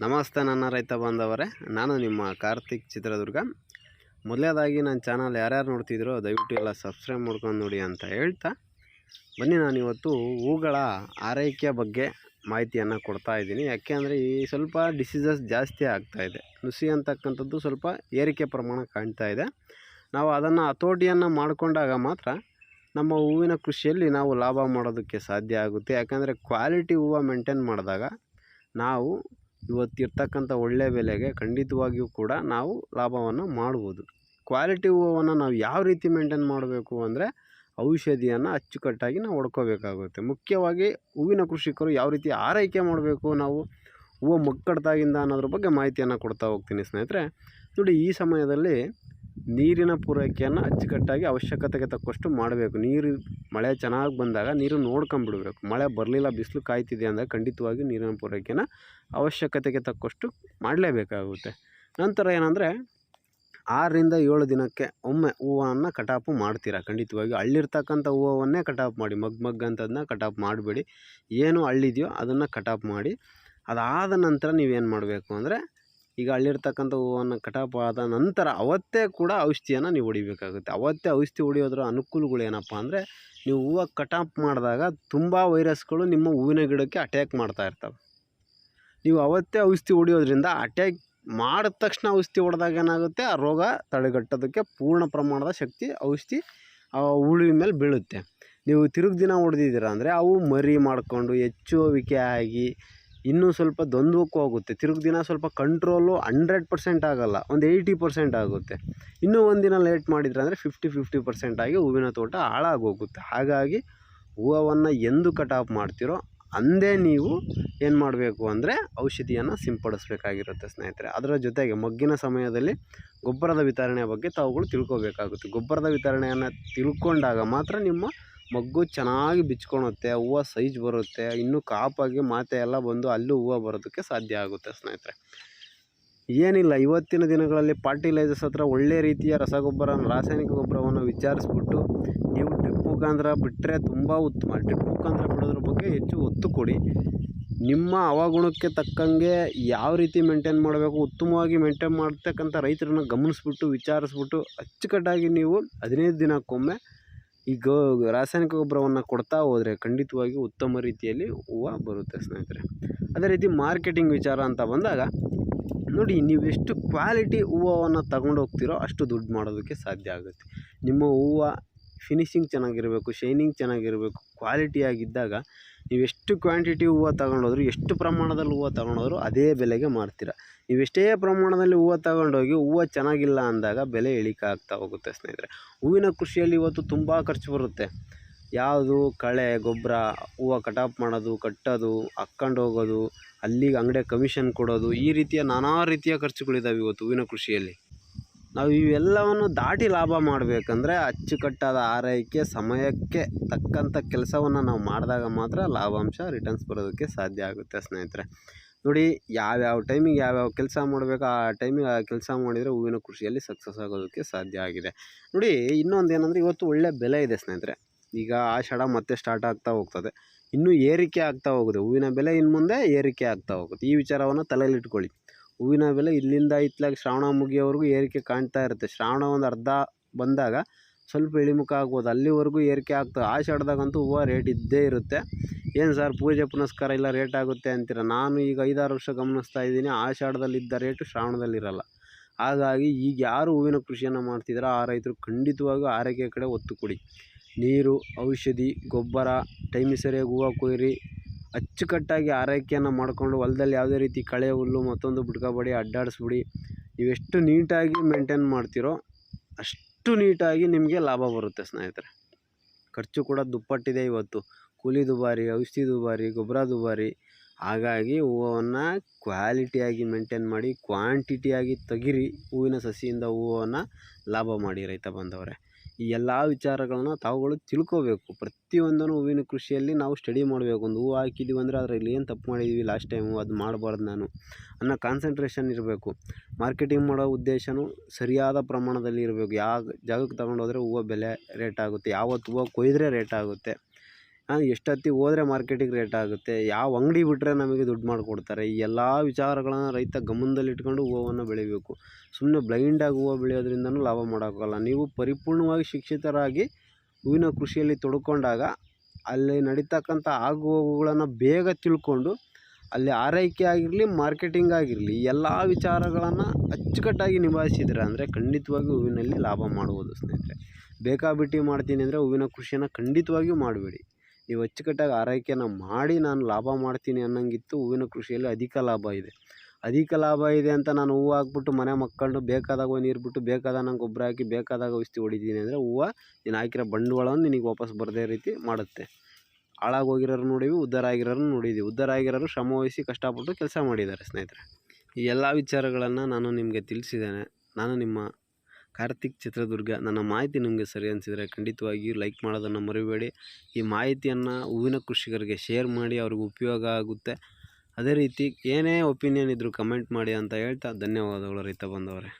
ನಮಸ್ತೆ ನನ್ನ ರೈತ ಬಾಂಧವರೇ, ನಾನು ನಿಮ್ಮ ಕಾರ್ತಿಕ್ ಚಿತ್ರದುರ್ಗ. ಮೊದಲೇದಾಗಿ ನನ್ನ ಚಾನಲ್ ಯಾರ್ಯಾರು ನೋಡ್ತಿದ್ರೋ ದಯವಿಟ್ಟು ಎಲ್ಲ ಸಬ್ಸ್ಕ್ರೈಬ್ ಮಾಡ್ಕೊಂಡು ನೋಡಿ ಅಂತ ಹೇಳ್ತಾ, ಬನ್ನಿ ನಾನಿವತ್ತು ಹೂಗಳ ಆರೈಕೆಯ ಬಗ್ಗೆ ಮಾಹಿತಿಯನ್ನು ಕೊಡ್ತಾ ಇದ್ದೀನಿ. ಯಾಕೆ ಅಂದರೆ ಈ ಸ್ವಲ್ಪ ಡಿಸೀಸಸ್ ಜಾಸ್ತಿ ಆಗ್ತಾಯಿದೆ ನುಸಿ ಅಂತಕ್ಕಂಥದ್ದು ಸ್ವಲ್ಪ ಏರಿಕೆ ಪ್ರಮಾಣ ಕಾಣ್ತಾ ಇದೆ. ನಾವು ಅದನ್ನು ಹತೋಟಿಯನ್ನು ಮಾಡಿಕೊಂಡಾಗ ಮಾತ್ರ ನಮ್ಮ ಹೂವಿನ ಕೃಷಿಯಲ್ಲಿ ನಾವು ಲಾಭ ಮಾಡೋದಕ್ಕೆ ಸಾಧ್ಯ ಆಗುತ್ತೆ. ಯಾಕಂದರೆ ಕ್ವಾಲಿಟಿ ಹೂವು ಮೇಂಟೈನ್ ಮಾಡಿದಾಗ ನಾವು ಇವತ್ತಿರ್ತಕ್ಕಂಥ ಒಳ್ಳೆಯ ಬೆಲೆಗೆ ಖಂಡಿತವಾಗಿಯೂ ಕೂಡ ನಾವು ಲಾಭವನ್ನು ಮಾಡ್ಬೋದು. ಕ್ವಾಲಿಟಿ ಹೂವನ್ನು ನಾವು ಯಾವ ರೀತಿ ಮೇಂಟೈನ್ ಮಾಡಬೇಕು ಅಂದರೆ ಔಷಧಿಯನ್ನು ಅಚ್ಚುಕಟ್ಟಾಗಿ ನಾವು ಹೊಡ್ಕೋಬೇಕಾಗುತ್ತೆ. ಮುಖ್ಯವಾಗಿ ಹೂವಿನ ಕೃಷಿಕರು ಯಾವ ರೀತಿ ಆರೈಕೆ ಮಾಡಬೇಕು, ನಾವು ಹೂವು ಮಕ್ಕಡ್ತಾಗಿಂದ ಅನ್ನೋದ್ರ ಬಗ್ಗೆ ಮಾಹಿತಿಯನ್ನು ಕೊಡ್ತಾ ಹೋಗ್ತೀನಿ ಸ್ನೇಹಿತರೆ. ನೋಡಿ ಈ ಸಮಯದಲ್ಲಿ ನೀರಿನ ಪೂರೈಕೆಯನ್ನು ಅಚ್ಚುಕಟ್ಟಾಗಿ ಅವಶ್ಯಕತೆಗೆ ತಕ್ಕಷ್ಟು ಮಾಡಬೇಕು. ನೀರು, ಮಳೆ ಚೆನ್ನಾಗಿ ಬಂದಾಗ ನೀರು ನೋಡ್ಕೊಂಬಿಡ್ಬೇಕು. ಮಳೆ ಬರಲಿಲ್ಲ, ಬಿಸಿಲು ಕಾಯ್ತಿದೆ ಅಂದರೆ ಖಂಡಿತವಾಗಿ ನೀರಿನ ಪೂರೈಕೆನ ಅವಶ್ಯಕತೆಗೆ ತಕ್ಕಷ್ಟು ಮಾಡಲೇಬೇಕಾಗುತ್ತೆ. ನಂತರ ಏನಂದರೆ, ಆರರಿಂದ ಏಳು ದಿನಕ್ಕೆ ಒಮ್ಮೆ ಹೂವನ್ನು ಕಟಾಪು ಮಾಡ್ತೀರಾ? ಖಂಡಿತವಾಗಿ ಅಳ್ಳಿರ್ತಕ್ಕಂಥ ಹೂವನ್ನೇ ಕಟಾಪ್ ಮಾಡಿ, ಮಗ್ ಮಗ್ ಅಂತದನ್ನ ಕಟಾಪ್ ಮಾಡಬೇಡಿ. ಏನು ಅಳ್ಳಿದೆಯೋ ಅದನ್ನು ಕಟಾಪ್ ಮಾಡಿ, ಅದಾದ ನಂತರ ನೀವೇನು ಮಾಡಬೇಕು ಅಂದರೆ ಈಗ ಅಲ್ಲಿರ್ತಕ್ಕಂಥ ಹೂವನ್ನು ಕಟಾವು ಆದ ನಂತರ ಅವತ್ತೇ ಕೂಡ ಔಷಧಿಯನ್ನು ನೀವು ಹೊಡಿಬೇಕಾಗುತ್ತೆ. ಅವತ್ತೇ ಔಷಧಿ ಹೊಡಿಯೋದ್ರ ಅನುಕೂಲಗಳು ಏನಪ್ಪ ಅಂದರೆ, ನೀವು ಹೂವು ಕಟಾಪ್ ಮಾಡಿದಾಗ ತುಂಬ ವೈರಸ್ಗಳು ನಿಮ್ಮ ಹೂವಿನ ಗಿಡಕ್ಕೆ ಅಟ್ಯಾಕ್ ಮಾಡ್ತಾ ಇರ್ತವೆ. ನೀವು ಅವತ್ತೇ ಔಷಧಿ ಹೊಡಿಯೋದ್ರಿಂದ ಅಟ್ಯಾಕ್ ಮಾಡಿದ ತಕ್ಷಣ ಔಷಧಿ ಹೊಡೆದಾಗ ಏನಾಗುತ್ತೆ? ಆ ರೋಗ ತಡೆಗಟ್ಟೋದಕ್ಕೆ ಪೂರ್ಣ ಪ್ರಮಾಣದ ಶಕ್ತಿ ಔಷಧಿ ಆ ಹುಳುವಿನ ಮೇಲೆ ಬೀಳುತ್ತೆ. ನೀವು ತಿರುಗಿ ದಿನ ಹೊಡೆದಿದ್ದೀರ ಅಂದರೆ, ಅವು ಮರಿ ಮಾಡಿಕೊಂಡು ಹೆಚ್ಚುವಿಕೆ ಆಗಿ ಇನ್ನೂ ಸ್ವಲ್ಪ ದ್ವಂದ್ವಕ್ಕೂ ಹೋಗುತ್ತೆ ತಿರುಗಿ ದಿನ ಸ್ವಲ್ಪ ಕಂಟ್ರೋಲು ಹಂಡ್ರೆಡ್ ಪರ್ಸೆಂಟ್ ಆಗೋಲ್ಲ, ಒಂದು ಏಯ್ಟಿ ಪರ್ಸೆಂಟ್ ಆಗುತ್ತೆ. ಇನ್ನೂ ಒಂದು ದಿನ ಲೇಟ್ ಮಾಡಿದ್ರೆ ಅಂದರೆ ಫಿಫ್ಟಿ ಫಿಫ್ಟಿ ಪರ್ಸೆಂಟ್ ಆಗಿ ಹೂವಿನ ತೋಟ ಹಾಳಾಗೋಗುತ್ತೆ. ಹಾಗಾಗಿ ಹೂವನ್ನು ಎಂದು ಕಟಾಪ್ ಮಾಡ್ತೀರೋ ಅಂದೇ ನೀವು ಏನು ಮಾಡಬೇಕು ಅಂದರೆ ಔಷಧಿಯನ್ನು ಸಿಂಪಡಿಸಬೇಕಾಗಿರುತ್ತೆ ಸ್ನೇಹಿತರೆ. ಅದರ ಜೊತೆಗೆ ಮೊಗ್ಗಿನ ಸಮಯದಲ್ಲಿ ಗೊಬ್ಬರದ ವಿತರಣೆಯ ಬಗ್ಗೆ ತಾವುಗಳು ತಿಳ್ಕೊಬೇಕಾಗುತ್ತೆ. ಗೊಬ್ಬರದ ವಿತರಣೆಯನ್ನು ತಿಳ್ಕೊಂಡಾಗ ಮಾತ್ರ ನಿಮ್ಮ ಮೊಗ್ಗು ಚೆನ್ನಾಗಿ ಬಿಚ್ಕೊಳುತ್ತೆ ಹೂವು ಸೈಜ್ ಬರುತ್ತೆ, ಇನ್ನೂ ಕಾಪಾಗಿ ಮಾತೆ ಎಲ್ಲ ಬಂದು ಅಲ್ಲೂ ಹೂವು ಬರೋದಕ್ಕೆ ಸಾಧ್ಯ ಆಗುತ್ತೆ ಸ್ನೇಹಿತರೆ. ಏನಿಲ್ಲ, ಇವತ್ತಿನ ದಿನಗಳಲ್ಲಿ ಫರ್ಟಿಲೈಸರ್ಸ್ ಹತ್ರ ಒಳ್ಳೆ ರೀತಿಯ ರಸಗೊಬ್ಬರ, ರಾಸಾಯನಿಕ ಗೊಬ್ಬರವನ್ನು ವಿಚಾರಿಸ್ಬಿಟ್ಟು ನೀವು ಡ್ರಿಪ್ ಮುಖಾಂತರ ಬಿಟ್ಟರೆ ತುಂಬ ಉತ್ತಮ. ಡ್ರಿಪ್ ಮುಖಾಂತರ ಬಿಡೋದ್ರ ಬಗ್ಗೆ ಹೆಚ್ಚು ಒತ್ತು ಕೊಡಿ. ನಿಮ್ಮ ಹವಾಗುಣಕ್ಕೆ ತಕ್ಕಂಗೆ ಯಾವ ರೀತಿ ಮೇಂಟೈನ್ ಮಾಡಬೇಕು, ಉತ್ತಮವಾಗಿ ಮೇಂಟೈನ್ ಮಾಡ್ತಕ್ಕಂಥ ರೈತರನ್ನ ಗಮನಿಸ್ಬಿಟ್ಟು, ವಿಚಾರಿಸ್ಬಿಟ್ಟು, ಅಚ್ಚುಕಟ್ಟಾಗಿ ನೀವು ಹದಿನೈದು ದಿನಕ್ಕೊಮ್ಮೆ ಈ ಗೋ ರಾಸಾಯನಿಕ ಗೊಬ್ಬರವನ್ನು ಕೊಡ್ತಾ ಹೋದರೆ ಖಂಡಿತವಾಗಿ ಉತ್ತಮ ರೀತಿಯಲ್ಲಿ ಹೂವು ಬರುತ್ತೆ ಸ್ನೇಹಿತರೆ. ಅದೇ ರೀತಿ ಮಾರ್ಕೆಟಿಂಗ್ ವಿಚಾರ ಅಂತ ಬಂದಾಗ ನೋಡಿ ನೀವು ಎಷ್ಟು ಕ್ವಾಲಿಟಿ ಹೂವನ್ನು ತಗೊಂಡು ಹೋಗ್ತೀರೋ ಅಷ್ಟು ದುಡ್ಡು ಮಾಡೋದಕ್ಕೆ ಸಾಧ್ಯ ಆಗುತ್ತೆ. ನಿಮ್ಮ ಹೂವು ಫಿನಿಶಿಂಗ್ ಚೆನ್ನಾಗಿರಬೇಕು ಶೈನಿಂಗ್ ಚೆನ್ನಾಗಿರಬೇಕು ಕ್ವಾಲಿಟಿಯಾಗಿದ್ದಾಗ ನೀವು ಎಷ್ಟು ಕ್ವಾಂಟಿಟಿ ಹೂವು ತಗೊಂಡೋದ್ರು, ಎಷ್ಟು ಪ್ರಮಾಣದಲ್ಲಿ ಹೂವು ತಗೊಂಡೋದ್ರು ಅದೇ ಬೆಲೆಗೆ ಮಾರ್ತೀರ. ನೀವೆಷ್ಟೇ ಪ್ರಮಾಣದಲ್ಲಿ ಹೂವು ತಗೊಂಡೋಗಿ ಹೂವು ಚೆನ್ನಾಗಿಲ್ಲ ಅಂದಾಗ ಬೆಲೆ ಇಳಿಕೆ ಆಗ್ತಾ ಹೋಗುತ್ತೆ ಸ್ನೇಹಿತರೆ. ಹೂವಿನ ಕೃಷಿಯಲ್ಲಿ ಇವತ್ತು ತುಂಬ ಖರ್ಚು ಬರುತ್ತೆ. ಯಾವುದು ಕಳೆ, ಗೊಬ್ಬರ, ಹೂವು ಕಟಾಪ್ ಮಾಡೋದು, ಕಟ್ಟೋದು, ಹಾಕ್ಕೊಂಡು ಹೋಗೋದು, ಅಲ್ಲಿಗೆ ಅಂಗಡಿಯ ಕಮಿಷನ್ ಕೊಡೋದು, ಈ ರೀತಿಯ ನಾನಾ ರೀತಿಯ ಖರ್ಚುಗಳಿದ್ದಾವೆ ಇವತ್ತು ಹೂವಿನ ಕೃಷಿಯಲ್ಲಿ. ನಾವು ಇವೆಲ್ಲವನ್ನು ದಾಟಿ ಲಾಭ ಮಾಡಬೇಕಂದ್ರೆ ಅಚ್ಚುಕಟ್ಟಾದ ಆರೈಕೆ, ಸಮಯಕ್ಕೆ ತಕ್ಕಂಥ ಕೆಲಸವನ್ನು ನಾವು ಮಾಡಿದಾಗ ಮಾತ್ರ ಲಾಭಾಂಶ ರಿಟರ್ನ್ಸ್ ಬರೋದಕ್ಕೆ ಸಾಧ್ಯ ಆಗುತ್ತೆ ಸ್ನೇಹಿತರೆ. ನೋಡಿ ಯಾವ್ಯಾವ ಟೈಮಿಗೆ ಯಾವ್ಯಾವ ಕೆಲಸ ಮಾಡಬೇಕು, ಆ ಟೈಮಿಗೆ ಆ ಕೆಲಸ ಮಾಡಿದರೆ ಹೂವಿನ ಕೃಷಿಯಲ್ಲಿ ಸಕ್ಸಸ್ ಆಗೋದಕ್ಕೆ ಸಾಧ್ಯ ಆಗಿದೆ. ನೋಡಿ ಇನ್ನೊಂದು ಏನಂದರೆ ಇವತ್ತು ಒಳ್ಳೆ ಬೆಲೆ ಇದೆ ಸ್ನೇಹಿತರೆ. ಈಗ ಆಷಾಢ ಮತ್ತೆ ಸ್ಟಾರ್ಟ್ ಆಗ್ತಾ ಹೋಗ್ತದೆ. ಇನ್ನೂ ಏರಿಕೆ ಆಗ್ತಾ ಹೋಗುತ್ತೆ. ಹೂವಿನ ಬೆಲೆ ಇನ್ನು ಮುಂದೆ ಏರಿಕೆ ಆಗ್ತಾ ಹೋಗುತ್ತೆ. ಈ ವಿಚಾರವನ್ನು ತಲೆಯಲ್ಲಿ ಇಟ್ಕೊಳ್ಳಿ. ಹೂವಿನ ಬೆಲೆ ಇಲ್ಲಿಂದ ಇತ್ಲಾಗೆ ಶ್ರಾವಣ ಮುಗಿಯೋವರೆಗೂ ಏರಿಕೆ ಕಾಣ್ತಾ ಇರುತ್ತೆ. ಶ್ರಾವಣ ಒಂದು ಅರ್ಧ ಬಂದಾಗ ಸ್ವಲ್ಪ ಇಳಿಮುಖ ಆಗ್ಬೋದು. ಅಲ್ಲಿವರೆಗೂ ಏರಿಕೆ ಆಗ್ತದೆ. ಆಷಾಢದಾಗಂತೂ ಹೂವು ರೇಟ್ ಇದ್ದೇ ಇರುತ್ತೆ. ಏನು ಸರ್ ಪೂಜೆ ಪುನಸ್ಕಾರ ಇಲ್ಲ ರೇಟ್ ಆಗುತ್ತೆ ಅಂತೀರ? ನಾನು ಈಗ ಐದಾರು ವರ್ಷ ಗಮನಿಸ್ತಾ ಇದ್ದೀನಿ. ಆಷಾಢದಲ್ಲಿದ್ದ ರೇಟು ಶ್ರಾವಣದಲ್ಲಿರಲ್ಲ. ಹಾಗಾಗಿ ಈಗ ಯಾರು ಹೂವಿನ ಕೃಷಿಯನ್ನು ಮಾಡ್ತಿದ್ದಾರೋ ಆ ರೈತರು ಖಂಡಿತವಾಗೂ ಆರೈಕೆ ಕಡೆ ಒತ್ತು ಕೊಡಿ. ನೀರು, ಔಷಧಿ, ಗೊಬ್ಬರ ಟೈಮಿಗೆ ಸರಿಯಾಗಿ ಹೂವು ಕೊಯ್ಯಿರಿ ಅಚ್ಚುಕಟ್ಟಾಗಿ ಆರೈಕೆಯನ್ನು ಮಾಡಿಕೊಂಡು ಹೊಲ್ದಲ್ಲಿ ಯಾವುದೇ ರೀತಿ ಕಳೆ, ಹುಲ್ಲು ಮತ್ತೊಂದು ಬಿಟ್ಕೊಬೇಡಿ ಅಡ್ಡಾಡಿಸ್ಬಿಡಿ. ನೀವೆಷ್ಟು ನೀಟಾಗಿ ಮೇಂಟೈನ್ ಮಾಡ್ತೀರೋ ಅಷ್ಟು ನೀಟಾಗಿ ನಿಮಗೆ ಲಾಭ ಬರುತ್ತೆ ಸ್ನೇಹಿತರೆ. ಖರ್ಚು ಕೂಡ ದುಪ್ಪಟ್ಟಿದೆ ಇವತ್ತು. ಕೂಲಿ ದುಬಾರಿ, ಔಷಧಿ ದುಬಾರಿ, ಗೊಬ್ಬರ ದುಬಾರಿ. ಹಾಗಾಗಿ ಹೂವನ್ನು ಕ್ವಾಲಿಟಿಯಾಗಿ ಮೇಂಟೈನ್ ಮಾಡಿ ಕ್ವಾಂಟಿಟಿಯಾಗಿ ತೆಗೀರಿ. ಹೂವಿನ ಸಸಿಯಿಂದ ಹೂವನ್ನು ಲಾಭ ಮಾಡಿ ರೈತ ಬಾಂಧವರೇ. ಈ ಎಲ್ಲ ವಿಚಾರಗಳನ್ನ ತಾವುಗಳು ತಿಳ್ಕೋಬೇಕು. ಪ್ರತಿಯೊಂದನ್ನು ಹೂವಿನ ಕೃಷಿಯಲ್ಲಿ ನಾವು ಸ್ಟಡಿ ಮಾಡಬೇಕು. ಒಂದು ಹೂವು ಹಾಕಿದ್ದೀವಿ ಅಂದರೆ ಅದರಲ್ಲಿ ಏನು ತಪ್ಪು ಮಾಡಿದ್ದೀವಿ ಲಾಸ್ಟ್ ಟೈಮು ಅದು ಮಾಡಬಾರ್ದು ನಾನು ಅನ್ನೋ ಕಾನ್ಸಂಟ್ರೇಷನ್ ಇರಬೇಕು. ಮಾರ್ಕೆಟಿಂಗ್ ಮಾಡೋ ಉದ್ದೇಶವೂ ಸರಿಯಾದ ಪ್ರಮಾಣದಲ್ಲಿ ಇರಬೇಕು. ಯಾವ ಜಾಗಕ್ಕೆ ತಗೊಂಡೋದ್ರೆ ಹೂವು ಬೆಲೆ ರೇಟ್ ಆಗುತ್ತೆ, ಯಾವತ್ತು ಹೂವು ಕೊಯ್ದರೆ ರೇಟ್ ಆಗುತ್ತೆ. ಹಾಂ ಹೋದ್ರೆ ಮಾರ್ಕೆಟಿಗೆ ರೇಟ್ ಆಗುತ್ತೆ? ಯಾವ ಅಂಗಡಿ ಬಿಟ್ಟರೆ ನಮಗೆ ದುಡ್ಡು ಮಾಡಿಕೊಡ್ತಾರೆ? ಈ ಎಲ್ಲ ವಿಚಾರಗಳನ್ನು ರೈತ ಗಮನದಲ್ಲಿಟ್ಕೊಂಡು ಹೂವನ್ನು ಬೆಳಿಬೇಕು. ಸುಮ್ಮನೆ ಬ್ಲೈಂಡಾಗಿ ಹೂವು ಬೆಳೆಯೋದ್ರಿಂದನೂ ಲಾಭ ಮಾಡೋಕ್ಕಾಗಲ್ಲ. ನೀವು ಪರಿಪೂರ್ಣವಾಗಿ ಶಿಕ್ಷಿತರಾಗಿ ಹೂವಿನ ಕೃಷಿಯಲ್ಲಿ ತೊಡ್ಕೊಂಡಾಗ ಅಲ್ಲಿ ನಡೀತಕ್ಕಂಥ ಆಗು ಹೋಗುಗಳನ್ನು ಬೇಗ ತಿಳ್ಕೊಂಡು ಅಲ್ಲಿ ಆರೈಕೆ ಆಗಿರಲಿ ಮಾರ್ಕೆಟಿಂಗ್ ಆಗಿರಲಿ, ಎಲ್ಲ ವಿಚಾರಗಳನ್ನು ಅಚ್ಚುಕಟ್ಟಾಗಿ ನಿಭಾಯಿಸಿದ್ರೆ ಅಂದರೆ ಖಂಡಿತವಾಗಿ ಹೂವಿನಲ್ಲಿ ಲಾಭ ಮಾಡ್ಬೋದು ಸ್ನೇಹಿತರೆ. ಬೇಕಾಬಿಟ್ಟಿ ಮಾಡ್ತೀನಿ ಅಂದರೆ ಹೂವಿನ ಕೃಷಿಯನ್ನು ಖಂಡಿತವಾಗಿಯೂ ಮಾಡಬೇಡಿ. ನೀವು ಅಚ್ಚುಕಟ್ಟಾಗಿ ಆರೈಕೆನ ಮಾಡಿ ನಾನು ಲಾಭ ಮಾಡ್ತೀನಿ ಅನ್ನೋಂಗಿತ್ತು. ಹೂವಿನ ಕೃಷಿಯಲ್ಲಿ ಅಧಿಕ ಲಾಭ ಇದೆ. ಅಧಿಕ ಲಾಭ ಇದೆ ಅಂತ ನಾನು ಹೂವು ಹಾಕ್ಬಿಟ್ಟು ಮನೆ ಮಕ್ಕಂಡು ಬೇಕಾದಾಗ ನೀರು ಬಿಟ್ಟು, ಬೇಕಾದಾಗ ನಂಗೆ ಗೊಬ್ಬರ ಹಾಕಿ, ಬೇಕಾದಾಗ ಔಷಧಿ ಹೊಡಿತೀನಿ ಅಂದರೆ ಹೂವು ನೀನು ಹಾಕಿರೋ ಬಂಡವಾಳವನ್ನು ನಿನಗೆ ವಾಪಸ್ ಬರದೇ ರೀತಿ ಮಾಡುತ್ತೆ. ಹಾಳಾಗೋಗಿರೋರು ನೋಡೀವಿ, ಉದ್ಧಾರ ಆಗಿರೋರು ನೋಡಿದ್ದೀವಿ ಉದ್ಧಾರ ಆಗಿರೋರು ಶ್ರಮವಹಿಸಿ ಕಷ್ಟಪಟ್ಟು ಕೆಲಸ ಮಾಡಿದ್ದಾರೆ ಸ್ನೇಹಿತರೆ. ಈ ಎಲ್ಲ ವಿಚಾರಗಳನ್ನು ನಾನು ನಿಮಗೆ ತಿಳಿಸಿದ್ದೇನೆ. ನಾನು ನಿಮ್ಮ ಕಾರ್ತಿಕ್ ಚಿತ್ರದುರ್ಗ. ನನ್ನ ಮಾಹಿತಿ ನಿಮಗೆ ಸರಿ ಅನಿಸಿದರೆ ಖಂಡಿತವಾಗಿಯೂ ಲೈಕ್ ಮಾಡೋದನ್ನು ಮರಿಬೇಡಿ. ಈ ಮಾಹಿತಿಯನ್ನು ಹೂವಿನ ಕೃಷಿಕರಿಗೆ ಶೇರ್ ಮಾಡಿ ಅವ್ರಿಗೆ ಉಪಯೋಗ ಆಗುತ್ತೆ. ಅದೇ ರೀತಿ ಏನೇ ಒಪಿನಿಯನ್ ಇದ್ದರೂ ಕಮೆಂಟ್ ಮಾಡಿ ಅಂತ ಹೇಳ್ತಾ ಧನ್ಯವಾದಗಳು ರೈತ ಬಂದವರೇ